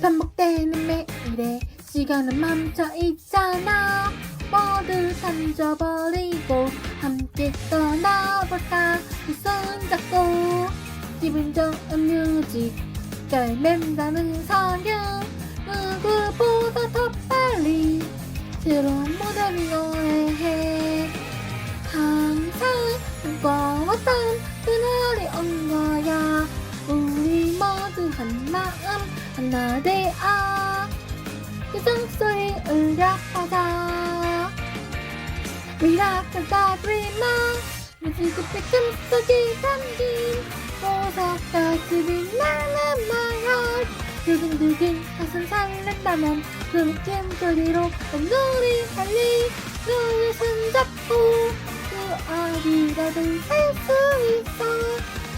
반복되는 매일에 시간은 멈춰 있잖아. 모두 던져버리고 함께 떠나볼까? 이 손잡고 기분 좋은 뮤직 떨맨다는 선율 누구보다 더 빨리 새로운 무대를 노래해. 항상 꿈꿔왔던 그날이 온 거야. 우리 모두 한 마음 하나 되어 유정 소리 울려하자. 미라클과 드리머 뮤직빛 꿈속에 담긴 보석 가슴이 날는 마열 두근두근 가슴 설렌다면 그 느낌 소리로 온누리 달리. 너의 손잡고 그 어디라도 살수 있어.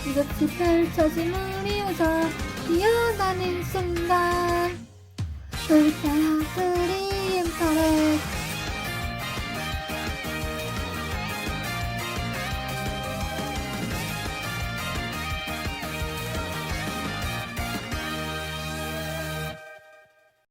이같이 펼쳐진 우리 우정. 피어나는 그리움 터렛